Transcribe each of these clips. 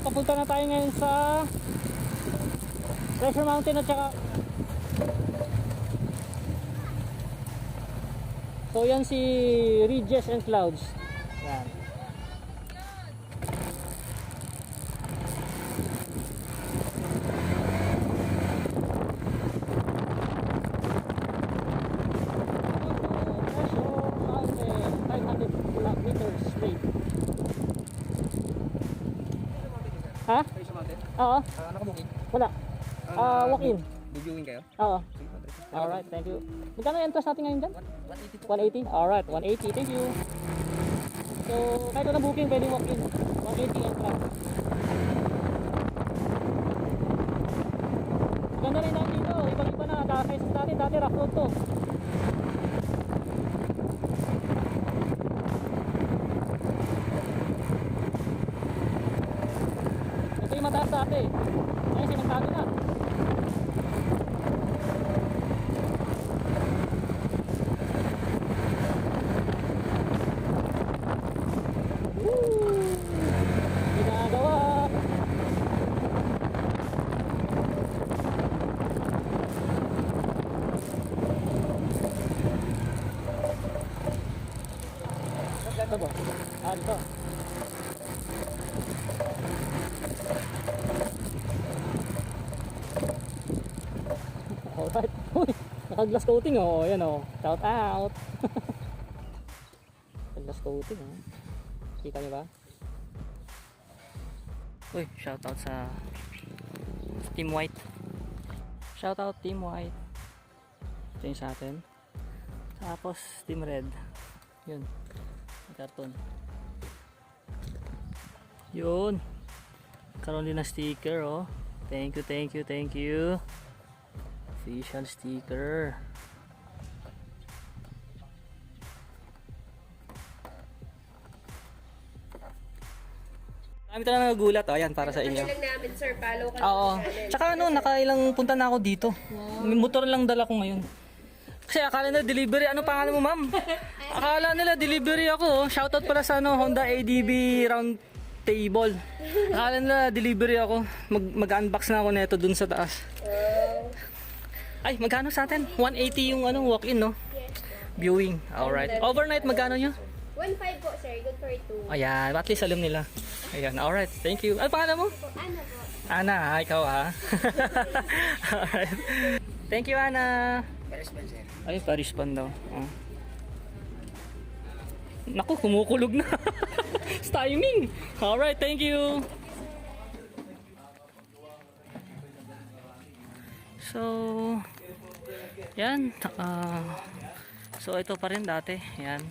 Papunta na tayo ngayon sa Treasure Mountain at saka So, yan si Ridges and Clouds. Yan. Treasure Mountain, 500 meters straight. Ha? Kayo sa mountain? Oo. Ah, ano ka booking? Wala. Ah, walk-in. Biviewing kayo? Oo. Alright, thank you. Magkano yung entrance natin ngayon dyan? 180 po. 180? Alright, 180. Thank you. So, kahit na booking, pwede walk-in. 180 entrance. Ganda rin natin dito. Ibang-iba na. Kakaysa sa dati. Dati rough road to. Mataas dati. Ngayon, sinagtago na. Ito ba? Ah, dito. Alright. Uy, naka-glass coating oh. Yan oh. Shout out. Naka-glass coating oh. Kita niyo ba? Uy, shout out sa Team White. Shout out Team White. Ito yung sa atin. Tapos Team Red. Yun. Yung Carton. Yun. Karoon din ng sticker oh. Thank you, thank you, thank you. Official sticker. Kami talaga nagugulat. Oh, yan para sa inyo. lang namin, sir. Follow ka Oo. Tsaka ano, nakailang punta na ako dito. May motor lang dala ko ngayon. Kasi akala nila delivery. Ano pangalan mo, ma'am? Akala nila delivery ako. oh. Shoutout pala sa ano, Honda ADB round table. Akala nila delivery ako. Mag, mag-unbox na ako nito dun sa taas. Ay, magkano sa atin? 180 yung ano, walk-in, no? Viewing. Alright. Overnight, magkano nyo? 1.5 po, sir. Good for two. Ayan, at least alam nila. Ayan, alright. Thank you. Ano pangalan mo? Ano po? Ana, ah, ikaw ah. Alright. Thank you, Ana. Paris ba, sir? Ay, Paris pan daw. Oh. Naku, kumukulog na. Timing. Alright, thank you. So, yan. ah, so, ito pa rin dati. Yan.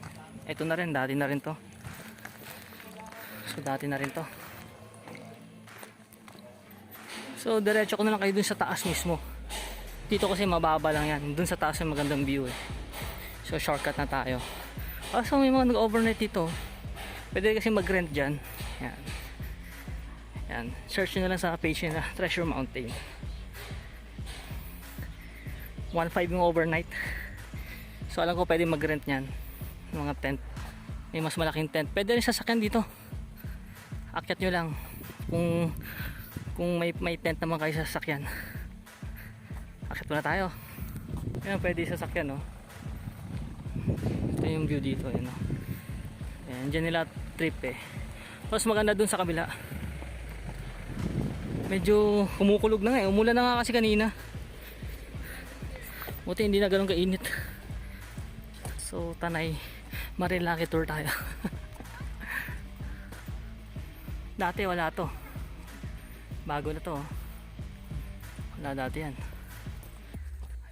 Ito na rin. Dati na rin to. So, dati na rin to. So, diretso ko na lang kayo dun sa taas mismo. Dito kasi mababa lang yan. Dun sa taas yung magandang view eh. So, shortcut na tayo. Ah, so may mga nag-overnight dito. Pwede kasi mag-rent dyan. Yan. Yan. Search nyo na lang sa page na Treasure Mountain. 1.5 yung overnight. So alam ko pwede mag-rent. Yung Mga tent. May mas malaking tent. Pwede rin sasakyan dito. Akyat nyo lang. Kung kung may may tent naman kayo sa sasakyan. Akyat muna tayo. Ayan, pwede sasakyan, no? Ito yung view dito, yun, no? Ayan, dyan nila trip, eh. Mas maganda dun sa kabila. Medyo kumukulog na nga, eh. Umulan na nga kasi kanina. Buti hindi na ganun kainit. So, tanay. Marilaki tour tayo. Dati wala to. Bago na to. oh. Wala dati yan.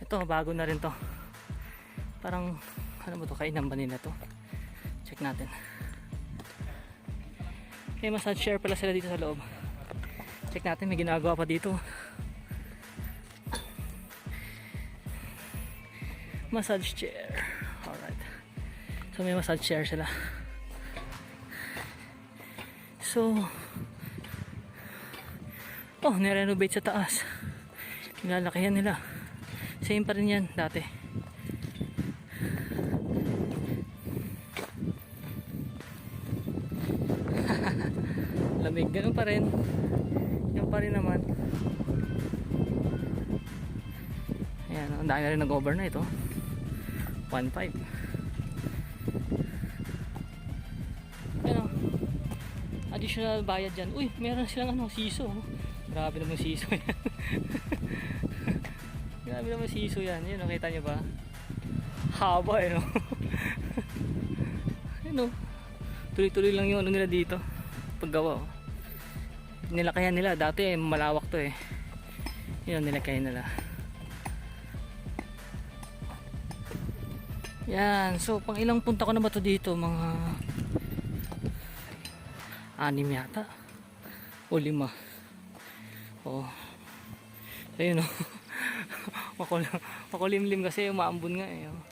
Ito, bago na rin to. Parang, ano ba to? Kainan ba nila to? Check natin. Okay, massage chair pala sila dito sa loob. Check natin, may ginagawa pa dito. Massage chair. Alright. So, may massage chair sila. So, oh, nirenovate sa taas. Nilalakihan nila. Same pa rin yan dati. Ang dami na rin nag-overnight oh. 1.5. Ayan oh. Additional bayad dyan. Uy, meron silang ano, siso. oh. Grabe naman siso yan. Grabe naman siso yan. Yun, nakita nyo ba? Haba eh, no? Ayun, oh. Tuloy-tuloy lang yung ano nila dito. Paggawa, oh. Nilakayan nila. Dati, eh, malawak to eh. Yun, nilakayan nila. Yan. So, pang ilang punta ko na ba to dito? Mga anim yata. O lima. Oh. Ayun oh. Makul makulimlim kasi umaambon nga eh. Oh.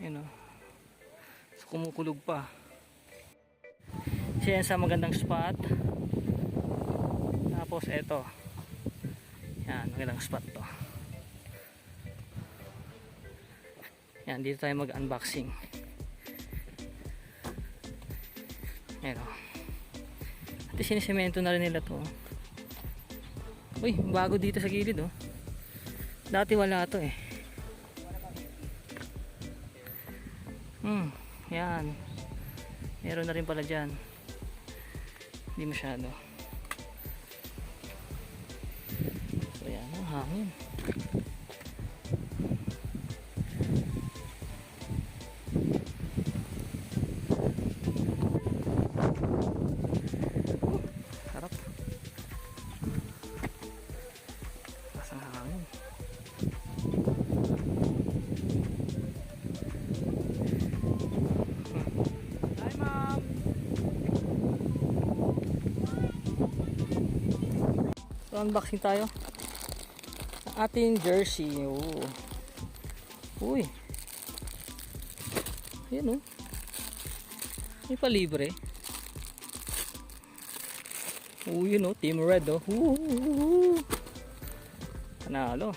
Yun oh. So, kumukulog pa. Siya yan sa magandang spot. Tapos eto. Yan, magandang spot to. Yan, dito tayo mag-unboxing. Ayan o. At sinisemento na rin nila to. Uy, bago dito sa gilid oh. Dati wala to eh. Hmm, yan. Meron na rin pala dyan. Hindi masyado. So yan, ang hangin. So, unboxing tayo. Ang ating jersey. Oo. Uy. Ayan, oh. May palibre. Oo, yun oh, Team Red oh. Woo! Panalo.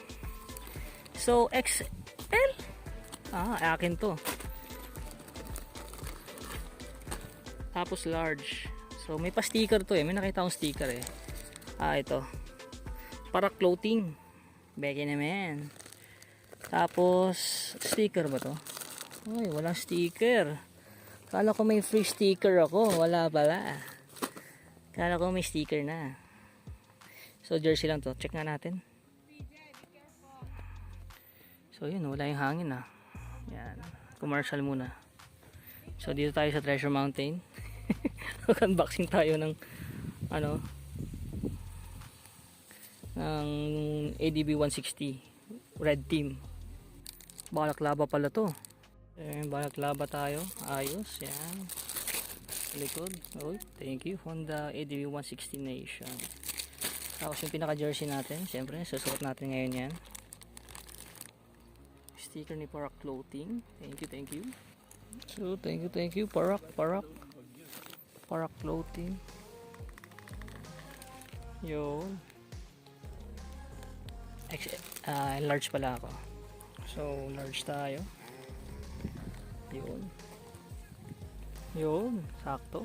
So, XL? Ah, akin to. Tapos large. So, may pa-sticker to eh. May nakita akong sticker eh. Ah, ito. Para clothing. Beke naman. Tapos, sticker ba to? Ay, walang sticker. Kala ko may free sticker ako. Wala pala. Kala ko may sticker na. So, jersey lang to. Check nga natin. So, yun. Wala yung hangin ah. Yan. Commercial muna. So, dito tayo sa Treasure Mountain. Unboxing tayo ng ano ng ADB 160 Red Team. Balaklava pala to. Eh, balaklava tayo. Ayos. Yan likod. Oh, thank you Honda ADV 160 Nation. Tapos yung pinaka jersey natin, syempre susuot natin ngayon yan. Sticker ni Parak Clothing. Thank you, thank you. So, thank you, thank you Parak, Parak. Parak Clothing. Yun. X, ah, large pala ako. So, large tayo. Yun. Yun, sakto.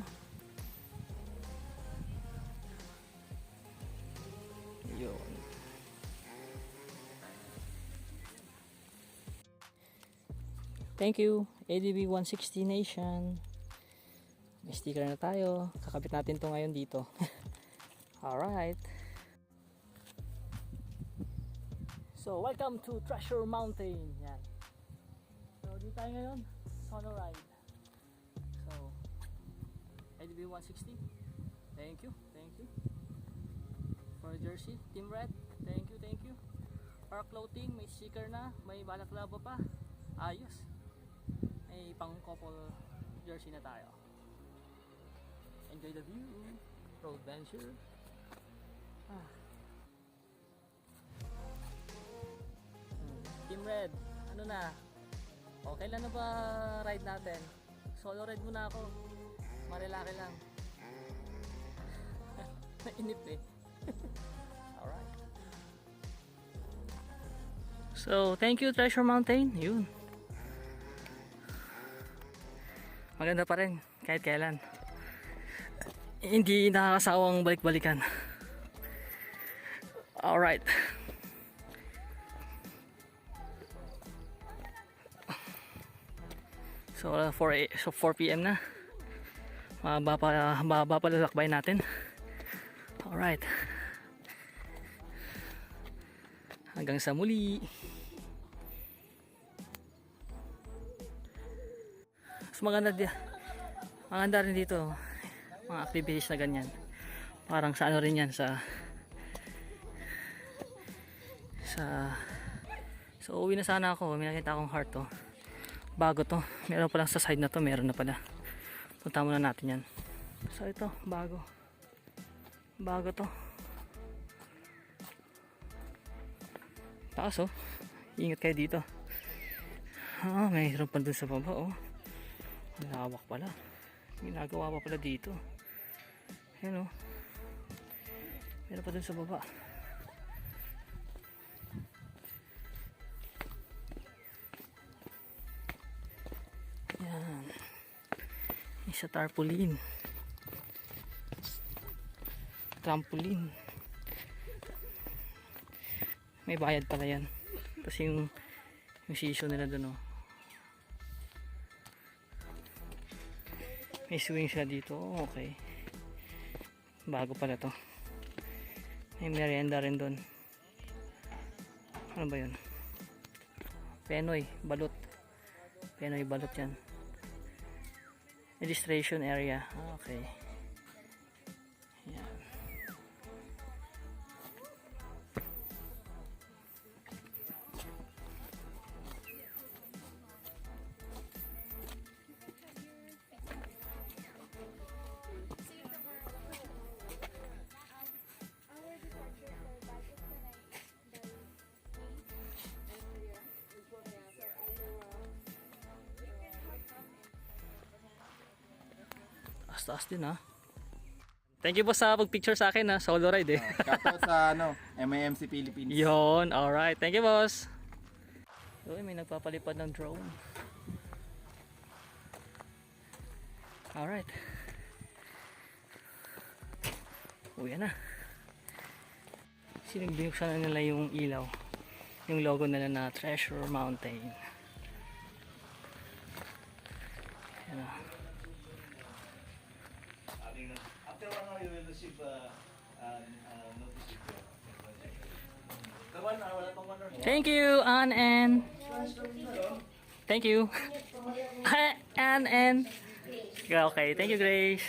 Yun. Thank you, ADB 160 Nation. May sticker na tayo. Kakabit natin to ngayon dito. Alright. So, welcome to Treasure Mountain. Yan. So, dito tayo ngayon. Solo ride. So, IDB 160. Thank you, thank you. For jersey, Team Red. Thank you, thank you. Para clothing, may sticker na, may balaklava pa. Ayos. May pang couple jersey na tayo. Enjoy the view. Road venture. Ah. Hmm, Team Red, ano na? Okay lang na ba ride natin? Solo ride muna ako. Marilaki lang. Nainip eh. Alright. So, thank you Treasure Mountain. Yun. Maganda pa rin kahit kailan. hindi nakakasawang balik-balikan. Alright. So, uh, 4, a- so 4 p.m. na. Mababa pa, mababa pa lalakbay natin. Alright. Hanggang sa muli. Maganda, di, maganda rin dito. Mga activities na ganyan. Parang sa ano rin yan, sa sa so uwi na sana ako. May nakita akong heart to. Bago to. Meron pa lang sa side na to meron na pala. Punta muna natin yan. So ito bago. Bago to. Taas oh. Ingat kayo dito. Ah mayroon pa dun sa baba oh ang lawak pala ginagawa pa pala dito yan oh meron pa dun sa baba Yan. Isa tarpaulin. Trampoline. May bayad pala yan. Tapos yung, yung season nila dun oh. May swing siya dito. Okay. Bago pala to. May merienda rin dun. Ano ba yun? Penoy, balot. Penoy balot yan. Registration area. Ah, Okay. Taas-taas din ha. Thank you po sa pag-picture sa akin ha. Solo ride eh. Shoutout sa ano, MIMC Philippines. Yon, alright. Thank you, boss. Uy, may nagpapalipad ng drone. Alright. Uwi na. Sinagbinuksan na nila yung ilaw. Yung logo nila na Treasure Mountain. Yan na. After one hour, you will receive uh, uh, uh, notice. Thank you, Ann and Thank you. Ann and Okay, thank you, Grace.